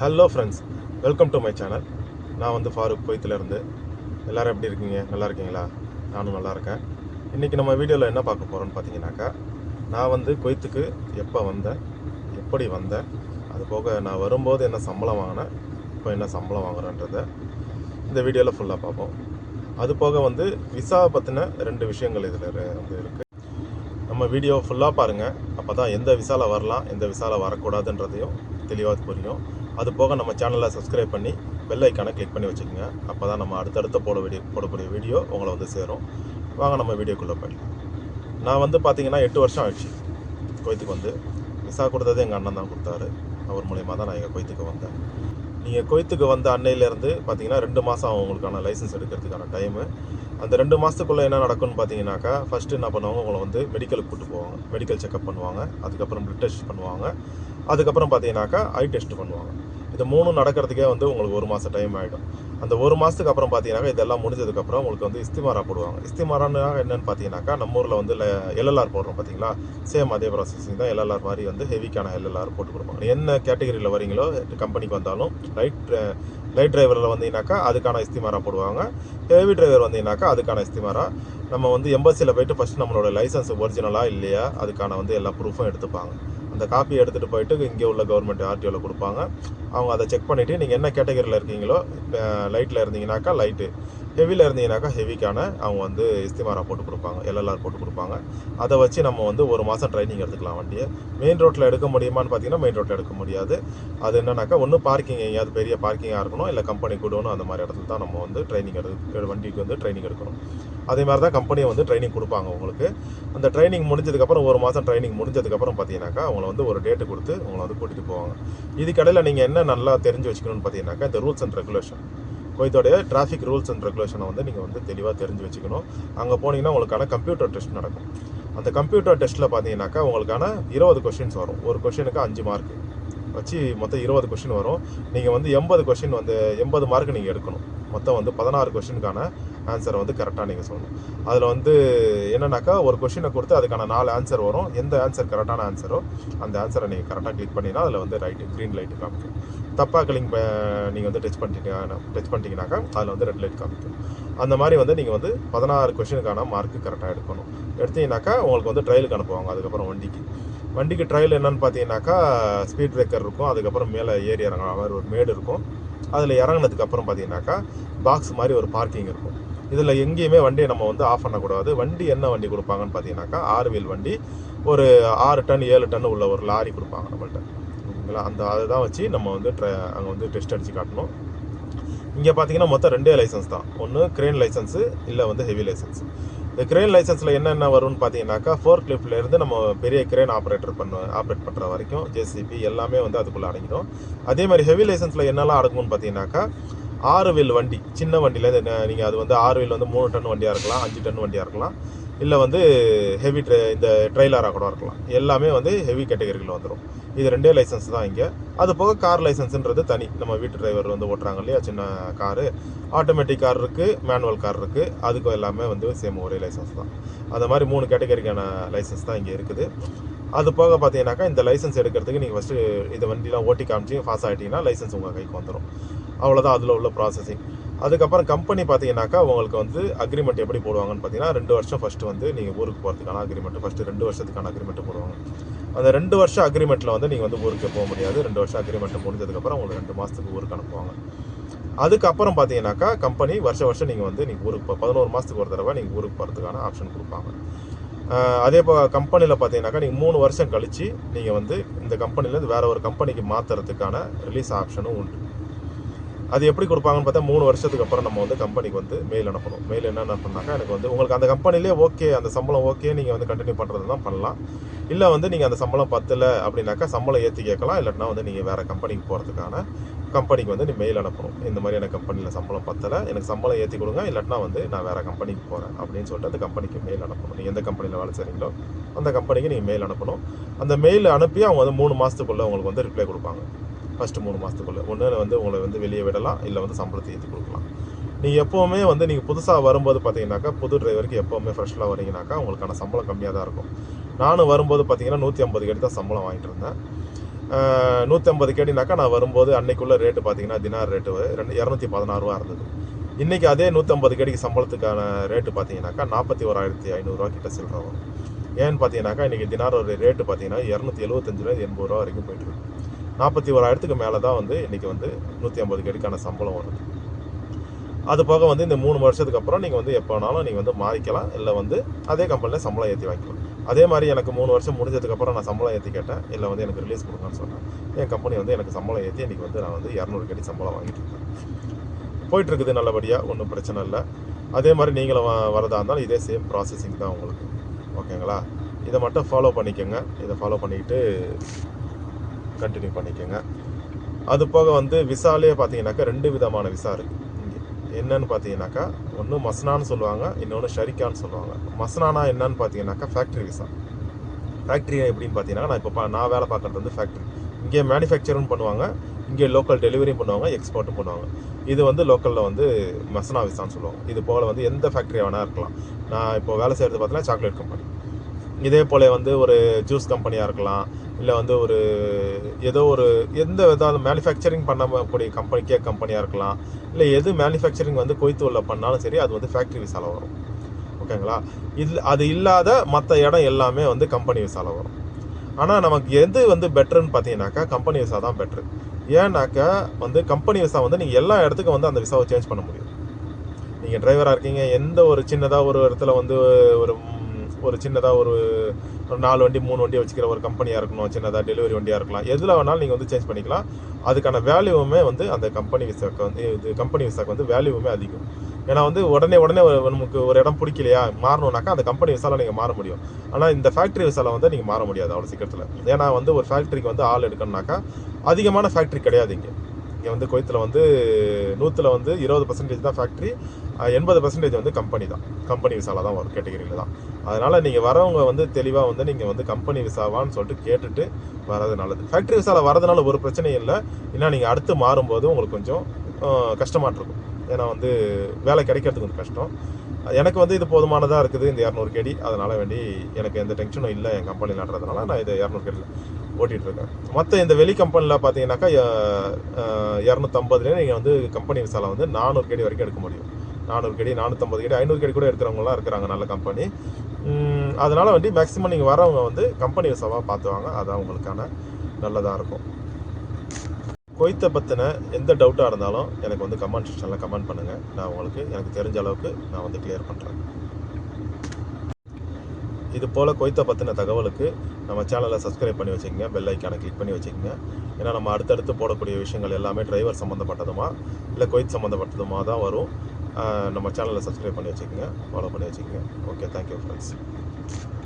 Hello friends welcome to my channel நான் வந்து ஃபாரூக் குவைத்திலேருந்து. எல்லோரும் எப்படி இருக்கீங்க? நல்லா இருக்கீங்களா? நானும் நல்லா இருக்கேன். இன்றைக்கி நம்ம வீடியோவில் என்ன பார்க்க போகிறோன்னு பார்த்தீங்கன்னாக்கா நான் வந்து கொய்த்துக்கு எப்போ வந்தேன்? எப்படி வந்தேன்? அது போக நான் வரும்போது என்ன சம்பளம் வாங்கினேன்? இப்போ என்ன சம்பளம் வாங்குறேன்றதை இந்த வீடியோவில் ஃபுல்லாக பார்ப்போம். அது போக வந்து விசாவை பற்றின ரெண்டு விஷயங்கள் இதில் வந்து இருக்குது நம்ம வீடியோ ஃபுல்லாக பாருங்கள் அப்போ தான் எந்த விசாவில் வரலாம் எந்த விசாவில் வரக்கூடாதுன்றதையும் தெளிவாக புரியும். அது போக நம்ம சேனலை சப்ஸ்கிரைப் பண்ணி பெல் ஐக்கானை கிளிக் பண்ணி வச்சுக்கோங்க. அப்போ தான் நம்ம அடுத்தடுத்த போட வீடியோ போடக்கூடிய வீடியோ உங்களை வந்து சேரும். வாங்க நம்ம வீடியோக்குள்ளே போயிடலாம். நான் வந்து பார்த்தீங்கன்னா எட்டு வருஷம் ஆயிடுச்சு. கோயத்துக்கு வந்து விசா கொடுத்தது எங்கள் அண்ணன் தான் கொடுத்தாரு. அவர் மூலயமா தான் நான் எங்கள் கோயத்துக்கு வந்தேன். நீங்கள் கொய்த்துக்கு வந்த அன்னையிலேருந்து பார்த்தீங்கன்னா ரெண்டு மாதம் ஆகும் உங்களுக்கான லைசன்ஸ் எடுக்கிறதுக்கான டைமு அந்த ரெண்டு மாதத்துக்குள்ளே என்ன நடக்கும்னு பார்த்தீங்கன்னாக்கா ஃபஸ்ட்டு என்ன பண்ணுவாங்க உங்களை வந்து மெடிக்கலுக்கு கூட்டு போவாங்க. மெடிக்கல் செக்அப் பண்ணுவாங்க. அதுக்கப்புறம் பிளட் டெஸ்ட் பண்ணுவாங்க. அதுக்கப்புறம் பார்த்தீங்கன்னாக்கா ஐ டெஸ்ட் பண்ணுவாங்க. இது மூணும் நடக்கிறதுக்கே வந்து உங்களுக்கு ஒரு மாதம் டைம் ஆகிடும் அந்த ஒரு மாதத்துக்கு அப்புறம் பார்த்தீங்கன்னாக்கா இதெல்லாம் முடிஞ்சதுக்கப்புறம் உங்களுக்கு வந்து இஸ்திமாரா போடுவாங்க. இஸ்திமாரான்னு என்னென்னு பார்த்தீங்கன்னாக்கா நம்ம ஊரில் வந்து எல்எல்ஆர் போடுறோம் பார்த்தீங்களா சேம் அதே ப்ராசஸிங் தான் எல்எல்ஆர் மாதிரி வந்து ஹெவிக்கான எல்எல்ஆர் போட்டு கொடுப்பாங்க. என்ன கேட்டகரியில் வரீங்களோ கம்பெனிக்கு வந்தாலும் ரைட் லைட் டிரைவரில் வந்தீங்கன்னாக்கா அதுக்கான இஸ்திமாரா போடுவாங்க. ஹெவி டிரைவர் வந்தீங்கன்னாக்கா அதுக்கான இஸ்திமாரா. நம்ம வந்து எம்பசியில் போயிட்டு ஃபஸ்ட்டு நம்மளோட லைசன்ஸ் ஒரிஜினலாக இல்லையா அதுக்கான வந்து எல்லா ப்ரூஃபும் எடுத்துப்பாங்க. அந்த காப்பி எடுத்துகிட்டு போயிட்டு இங்கே உள்ள கவர்மெண்ட் ஆர்டிஓவில் கொடுப்பாங்க. அவங்க அதை செக் பண்ணிவிட்டு நீங்கள் என்ன கேட்டகரியில் இருக்கீங்களோ லைட்டில் இருந்தீங்கன்னாக்கா லைட்டு ஹெவியில் இருந்தீங்கன்னாக்கா ஹெவிக்கான அவங்க வந்து இஸ்திமாரா போட்டு கொடுப்பாங்க எல்எல்ஆர் போட்டு கொடுப்பாங்க. அதை வச்சு நம்ம வந்து ஒரு மாதம் ட்ரைனிங் எடுத்துக்கலாம் வண்டியை. மெயின் ரோட்டில் எடுக்க முடியுமான்னு பார்த்தீங்கன்னா மெயின் ரோட்டில் எடுக்க முடியாது. அது என்னன்னாக்கா ஒன்று பார்க்கிங் எங்கேயாவது பெரிய பார்க்கிங்காக இருக்கணும் இல்லை கம்பெனி கூடணும் அந்த மாதிரி இடத்துல தான் நம்ம வந்து ட்ரைனிங் எடு வண்டிக்கு வந்து ட்ரைனிங் எடுக்கணும். அதே மாதிரி தான் கம்பெனியை வந்து ட்ரைனிங் கொடுப்பாங்க உங்களுக்கு. அந்த ட்ரைனிங் முடிஞ்சதுக்கப்புறம் ஒரு மாதம் ட்ரைனிங் முடிஞ்சதுக்கப்புறம் பார்த்தீங்கன்னாக்கா அவங்கள வந்து ஒரு டேட்டு கொடுத்து உங்களை வந்து கூட்டிகிட்டு போவாங்க. இதுக்கடையில் நீங்கள் என்ன நல்லா தெரிஞ்சு வச்சுக்கணும்னு பார்த்தீங்கன்னாக்கா இந்த ரூல்ஸ் அண்ட் ரெகுலேஷன் குவைத்தோடைய டிராஃபிக் ரூல்ஸ் அண்ட் ரெகுலேஷனை வந்து நீங்கள் வந்து தெளிவாக தெரிஞ்சு வச்சுக்கணும். அங்கே போனீங்கன்னா உங்களுக்கான கம்ப்யூட்டர் டெஸ்ட் நடக்கும். அந்த கம்ப்யூட்டர் டெஸ்ட்டில் பார்த்தீங்கன்னாக்கா உங்களுக்கான இருபது கொஷின்ஸ் வரும். ஒரு கொஷினுக்கு அஞ்சு மார்க் வச்சு மொத்தம் இருபது கொஷின் வரும். நீங்கள் வந்து எண்பது கொஷின் வந்து எண்பது மார்க் நீங்கள் எடுக்கணும். மொத்தம் வந்து பதினாறு கொஷினுக்கான ஆன்சரை வந்து கரெக்டாக நீங்கள் சொல்லணும். அதில் வந்து என்னன்னாக்கா ஒரு கொஷினை கொடுத்து அதுக்கான நாலு ஆன்சர் வரும். எந்த ஆன்சர் கரெக்டான ஆன்சரோ அந்த ஆன்சரை நீங்கள் கரெக்டாக கிளிக் பண்ணினா அதில் வந்து ரைட்டு க்ரீன் லைட்டு காமிக்கும். தப்பாக கிளிக் நீங்கள் வந்து டச் பண்ணிட்டீங்கன்னா டச் பண்ணிட்டீங்கனாக்கா அதில் வந்து ரெட் லைட் காமிக்கும். அந்த மாதிரி வந்து நீங்கள் வந்து பதினாறு கொஷினுக்கான மார்க்கு கரெக்டாக எடுக்கணும். எடுத்தீங்கன்னாக்கா உங்களுக்கு வந்து ட்ரையலுக்கு அனுப்புவாங்க அதுக்கப்புறம் வண்டிக்கு. வண்டிக்கு ட்ரையல் என்னன்னு பார்த்தீங்கன்னாக்கா ஸ்பீட் பிரேக்கர் இருக்கும் அதுக்கப்புறம் மேலே ஏறி இறங்குற மாதிரி ஒரு மேடு இருக்கும். அதில் இறங்கினதுக்கு அப்புறம் பார்த்தீங்கன்னாக்கா பாக்ஸ் மாதிரி ஒரு பார்க்கிங் இருக்கும். இதில் எங்கேயுமே வண்டியை நம்ம வந்து ஆஃப் பண்ணக்கூடாது. வண்டி என்ன வண்டி கொடுப்பாங்கன்னு பார்த்தீங்கன்னாக்கா ஆறு வீல் வண்டி ஒரு ஆறு டன் ஏழு டன் உள்ள ஒரு லாரி கொடுப்பாங்க நம்மள்ட்ட. ஓகேங்களா? அந்த அதை தான் வச்சு நம்ம வந்து ட்ரை அங்கே வந்து டெஸ்ட் அடித்து காட்டணும். இங்கே பார்த்தீங்கன்னா மொத்தம் ரெண்டே லைசன்ஸ் தான். ஒன்று கிரேன் லைசன்ஸு இல்லை வந்து ஹெவி லைசன்ஸ். இந்த கிரேன் லைசன்ஸில் என்னென்ன வரும்னு பார்த்தீங்கன்னாக்கா ஃபோர் கிளிஃப்ட்லேருந்து நம்ம பெரிய கிரேன் ஆப்ரேட்டர் பண்ண ஆப்ரேட் பண்ணுற வரைக்கும் ஜேசிபி எல்லாமே வந்து அதுக்குள்ளே அடங்கிடும். அதே மாதிரி ஹெவி லைசன்ஸில் என்னெல்லாம் அடங்கும்னு பார்த்தீங்கன்னாக்கா ஆறு வீல் வண்டி சின்ன வண்டியிலேருந்து நீங்கள் அது வந்து ஆறு வீல் வந்து மூணு டன் வண்டியாக இருக்கலாம் அஞ்சு டன் வண்டியாக இருக்கலாம் இல்லை வந்து ஹெவி ட்ரை இந்த ட்ரெய்லராக கூட இருக்கலாம். எல்லாமே வந்து ஹெவி கேட்டகரியில் வந்துடும் இது ரெண்டே லைசன்ஸ் தான் இங்கே. அது போக கார் லைசன்ஸுன்றது தனி. நம்ம வீட்டு டிரைவர் வந்து ஓட்டுறாங்க இல்லையா சின்ன காரு ஆட்டோமேட்டிக் கார் இருக்குது மேனுவல் கார் இருக்குது அதுக்கும் எல்லாமே வந்து சேம் ஒரே லைசன்ஸ் தான். அந்த மாதிரி மூணு கேட்டகரிக்கான லைசன்ஸ் தான் இங்கே இருக்குது. அது போக பார்த்தீங்கன்னாக்கா இந்த லைசன்ஸ் எடுக்கிறதுக்கு நீங்கள் ஃபஸ்ட்டு இதை வண்டிலாம் ஓட்டி காமிச்சு பாஸ் ஆகிட்டிங்கன்னா லைசன்ஸ் உங்கள் கைக்கு வந்துடும் அவ்வளோதான் அதில் உள்ள ப்ராசஸிங் அதுக்கப்புறம் கம்பெனி பார்த்தீங்கன்னாக்கா உங்களுக்கு வந்து அக்ரிமெண்ட் எப்படி போடுவாங்கன்னு பார்த்தீங்கன்னா ரெண்டு வருஷம் ஃபஸ்ட்டு வந்து நீங்கள் ஊருக்கு போகிறதுக்கான அக்ரிமெண்ட் ஃபஸ்ட்டு ரெண்டு வருஷத்துக்கான அக்ரிமெண்ட் போடுவாங்க. அந்த ரெண்டு வருஷம் அக்ரிமெண்ட்டில் வந்து நீங்கள் வந்து ஊருக்கு போக முடியாது. ரெண்டு வருஷம் அக்ரிமெண்ட் முடிஞ்சதுக்கப்புறம் உங்களுக்கு ரெண்டு மாதத்துக்கு ஊருக்கு அனுப்புவாங்க. அதுக்கப்புறம் பார்த்தீங்கன்னாக்கா கம்பெனி வருஷம் வருஷம் நீங்கள் வந்து நீங்கள் ஊருக்கு பதினோரு மாதத்துக்கு ஒரு தடவை நீங்கள் ஊருக்கு போகிறதுக்கான ஆப்ஷன் கொடுப்பாங்க. அதே இப்போ கம்பெனியில் பார்த்தீங்கன்னாக்கா நீங்கள் மூணு வருஷம் கழித்து நீங்கள் வந்து இந்த கம்பெனிலேருந்து வேறு ஒரு கம்பெனிக்கு மாற்றுறதுக்கான ரிலீஸ் ஆப்ஷனும் உண்டு. அது எப்படி கொடுப்பாங்கன்னு பார்த்தா மூணு வருஷத்துக்கு அப்புறம் நம்ம வந்து கம்பெனிக்கு வந்து மெயில் அனுப்பணும். மெயில் என்ன பண்ணாக்கா எனக்கு வந்து உங்களுக்கு அந்த கம்பெனிலே ஓகே அந்த சம்பளம் ஓகே நீங்கள் வந்து கண்டினியூ பண்ணுறது தான் பண்ணலாம். இல்லை வந்து நீங்கள் அந்த சம்பளம் பத்தலை அப்படின்னாக்கா சம்பளம் ஏற்றி கேட்கலாம். இல்லைனா வந்து நீங்கள் வேறு கம்பெனிக்கு போகிறதுக்கான கம்பெனிக்கு வந்து நீ மெயில் அனுப்பணும். இந்த மாதிரி எனக்கு கம்பெனியில் சம்பளம் பத்தலை எனக்கு சம்பளம் ஏற்றி கொடுங்க. இல்லாட்டினா வந்து நான் வேறு கம்பெனிக்கு போகிறேன் அப்படின்னு சொல்லிட்டு அந்த கம்பெனிக்கு மெயில் அனுப்பணும். நீங்கள் எந்த கம்பெனியில் வேலை செய்கிறீங்களோ அந்த கம்பெனிக்கு நீங்கள் மெயில் அனுப்பணும். அந்த மெயில் அனுப்பி அவங்க வந்து மூணு மாதத்துக்குள்ளே உங்களுக்கு வந்து ரிப்ளை கொடுப்பாங்க. ஃபஸ்ட்டு மூணு மாதத்துக்குள்ளே ஒன்று வந்து உங்களை வந்து வெளியே விடலாம் இல்லை வந்து சம்பளத்தை ஏற்றி கொடுக்கலாம். நீங்கள் எப்போவுமே வந்து நீங்கள் புதுசாக வரும்போது பார்த்தீங்கன்னாக்கா புது டிரைவருக்கு எப்போவுமே ஃப்ரெஷ்ஷாக வரீங்கனாக்கா உங்களுக்கான சம்பளம் கம்மியாக தான் இருக்கும். நானும் வரும்போது பார்த்தீங்கன்னா நூற்றி ஐம்பது கேட்டு தான் சம்பளம் வாங்கிட்டு இருந்தேன். நூற்றி ஐம்பது கேடினாக்கா நான் வரும்போது அன்னைக்குள்ளே ரேட்டு பார்த்தீங்கன்னா தினார் ரேட்டு ரெண்டு இரநூத்தி பதினாறுரூவா இருந்தது. இன்றைக்கி அதே நூற்றம்பது கேடிக்கு சம்பளத்துக்கான ரேட்டு பார்த்தீங்கன்னாக்கா நாற்பத்தி ஓராயிரத்தி ஐநூறுரூவா கிட்ட சில்லற வரும். ஏன்னு பார்த்தீங்கன்னாக்கா இன்றைக்கி தினார் ஒரு ரேட்டு பார்த்தீங்கன்னா இரநூத்தி எழுபத்தஞ்சு ரூபா எண்பது ரூபா வரைக்கும் போயிட்டுருக்கு நாற்பத்தி ஓராயிரத்துக்கு மேலே தான் வந்து இன்றைக்கி வந்து நூற்றி ஐம்பது கேடிக்கான சம்பளம் வருது. அது போக வந்து இந்த மூணு வருஷத்துக்கு அப்புறம் நீங்கள் வந்து எப்போ வேணாலும் நீங்கள் வந்து மாறிக்கலாம். இல்லை வந்து அதே கம்பெனியில் சம்பளம் ஏற்றி வாங்கிக்கலாம். அதே மாதிரி எனக்கு மூணு வருஷம் முடிஞ்சதுக்கப்புறம் நான் சம்பளம் ஏற்றி கேட்டேன். இல்லை வந்து எனக்கு ரிலீஸ் கொடுங்கன்னு சொன்னேன். என் கம்பெனி வந்து எனக்கு சம்பளம் ஏற்றி இன்றைக்கி வந்து நான் வந்து இரநூறு கடி சம்பளம் வாங்கிட்டு இருக்கேன். போயிட்டுருக்குது நல்லபடியாக ஒன்றும் பிரச்சனை இல்லை. அதே மாதிரி நீங்களும் வ- வரதா இருந்தாலும் இதே சேம் ப்ராசஸிங் தான் உங்களுக்கு. ஓகேங்களா இதை மட்டும் ஃபாலோ பண்ணிக்கோங்க. இதை ஃபாலோ பண்ணிக்கிட்டு கண்டினியூ பண்ணிக்கோங்க. அது போக வந்து விசாலே பார்த்தீங்கன்னாக்கா ரெண்டு விதமான விசா இருக்குது என்னன்னு பார்த்தீங்கன்னாக்கா ஒன்று மஸ்னான்னு சொல்லுவாங்க இன்னொன்று ஷரிக்கான்னு சொல்லுவாங்க. மஸ்னானா என்னன்னு பார்த்தீங்கன்னாக்கா ஃபேக்ட்ரி விசா. ஃபேக்ட்ரி எப்படின்னு பார்த்தீங்கன்னா நான் இப்போ நான் வேலை பார்க்குறது வந்து ஃபேக்ட்ரி இங்கே மேனுஃபேக்சரும் பண்ணுவாங்க இங்கே லோக்கல் டெலிவரியும் பண்ணுவாங்க எக்ஸ்போர்ட்டும் பண்ணுவாங்க. இது வந்து லோக்கலில் வந்து மஸ்னா விசான்னு சொல்லுவாங்க. இது போல் வந்து எந்த ஃபேக்ட்ரி வேணால் இருக்கலாம். நான் இப்போ வேலை செய்கிறது பார்த்தீங்கன்னா சாக்லேட் கம்பெனி இதே போல் வந்து ஒரு ஜூஸ் கம்பெனியாக இருக்கலாம் இல்லை வந்து ஒரு ஏதோ ஒரு எந்த விதம் மேனுஃபேக்சரிங் பண்ணக்கூடிய கம்பெனி கேக் கம்பெனியாக இருக்கலாம். இல்லை எது மேனுஃபேக்சரிங் வந்து கொய்த்தூரில் பண்ணாலும் சரி அது வந்து ஃபேக்ட்ரி விசால வரும். ஓகேங்களா இது அது இல்லாத மற்ற இடம் எல்லாமே வந்து கம்பெனி விசால வரும். ஆனால் நமக்கு எது வந்து பெட்டர்னு பார்த்தீங்கன்னாக்கா கம்பெனி விசா தான் பெட்ரு ஏன்னாக்கா வந்து கம்பெனி விசா வந்து நீங்கள் எல்லா இடத்துக்கும் வந்து அந்த விசாவை சேஞ்ச் பண்ண முடியும். நீங்கள் டிரைவராக இருக்கீங்க எந்த ஒரு சின்னதாக ஒரு இடத்துல வந்து ஒரு ஒரு சின்னதாக ஒரு நாலு வண்டி மூணு வண்டி வச்சுக்கிற ஒரு கம்பெனியாக இருக்கணும். சின்னதாக டெலிவரி வண்டியாக இருக்கலாம். எதில் வேணாலும் நீங்கள் வந்து சேஞ்ச் பண்ணிக்கலாம். அதுக்கான வேல்யூவுமே வந்து அந்த கம்பெனி விசாக்கு வந்து இது கம்பெனி விசாக்கு வந்து வேல்யூவுமே அதிகம். ஏன்னா வந்து உடனே உடனே ஒரு- நமக்கு ஒரு இடம் பிடிக்கலையா மாறணும்னாக்கா அந்த கம்பெனி விசாவில் நீங்கள் மாற முடியும். ஆனால் இந்த ஃபேக்ட்ரி விசாவில் வந்து நீங்கள் மாற முடியாது அவ்வளோ சீக்கிரத்தில். ஏன்னா வந்து ஒரு ஃபேக்ட்ரிக்கு வந்து ஆள் எடுக்கணும்னாக்கா அதிகமான ஃபேக்ட்ரி கிடையாது இங்கே. இங்கே வந்து கொய்த்தில் வந்து நூற்றில் வந்து இருபது பர்சன்டேஜ் தான் ஃபேக்ட்ரி எண்பது பர்சன்டேஜ் வந்து கம்பெனி தான். கம்பெனி விசாவில் தான் வரும் கேட்டகரியில் தான். அதனால் நீங்கள் வரவங்க வந்து தெளிவாக வந்து நீங்கள் வந்து கம்பெனி விசாவான்னு சொல்லிட்டு கேட்டுட்டு வரது நல்லது. ஃபேக்ட்ரி விசாவில் வரதுனால ஒரு பிரச்சனையும் இல்லை. ஏன்னா நீங்கள் அடுத்து மாறும்போது உங்களுக்கு கொஞ்சம் கஷ்டமாக இருக்கும். ஏன்னா வந்து வேலை கிடைக்கிறதுக்கு கொஞ்சம் கஷ்டம். எனக்கு வந்து இது போதுமானதாக இருக்குது. இந்த இரநூறு கேடி. அதனால் வேண்டி எனக்கு எந்த டென்ஷனும் இல்லை. என் கம்பெனி நடுறதுனால நான் இது இரநூறு கேடியில் ஓட்டிகிட்டு இருக்கேன் மற்ற இந்த வெளி கம்பெனியில் பார்த்தீங்கன்னாக்கா இரநூத்தம்பதுலேயே நீங்கள் வந்து கம்பெனி விசால வந்து நானூறு கேடி வரைக்கும் எடுக்க முடியும். நானூறு கேடி நானூற்றம்பது கேடி ஐநூறு கேடி கூட எடுக்கிறவங்களாம் இருக்கிறாங்க நல்ல கம்பெனி அதனால் வந்து மேக்ஸிமம் நீங்கள் வரவங்க வந்து கம்பெனி விசாவாக பார்த்துவாங்க அதான் உங்களுக்கான நல்லதாக இருக்கும். கொய்த்தை பற்றின எந்த டவுட்டாக இருந்தாலும் எனக்கு வந்து கமெண்ட் செக்ஷனில் கமெண்ட் பண்ணுங்கள் நான் உங்களுக்கு எனக்கு தெரிஞ்ச அளவுக்கு நான் வந்து கிளியர் பண்ணுறேன் இது போல் கொய்த்தை பற்றின தகவலுக்கு நம்ம சேனலை சப்ஸ்கிரைப் பண்ணி வச்சுக்கோங்க பெல் ஐக்கானை கிளிக் பண்ணி வச்சுக்கோங்க. ஏன்னா நம்ம அடுத்தடுத்து போடக்கூடிய விஷயங்கள் எல்லாமே டிரைவர் சம்மந்தப்பட்டதுமா இல்லை கொய்த் சம்மந்தப்பட்டதுமா தான் வரும். நம்ம சேனலை சப்ஸ்கிரைப் பண்ணி வச்சுக்கோங்க ஃபாலோ பண்ணி வச்சுக்கோங்க. Okay thank you friends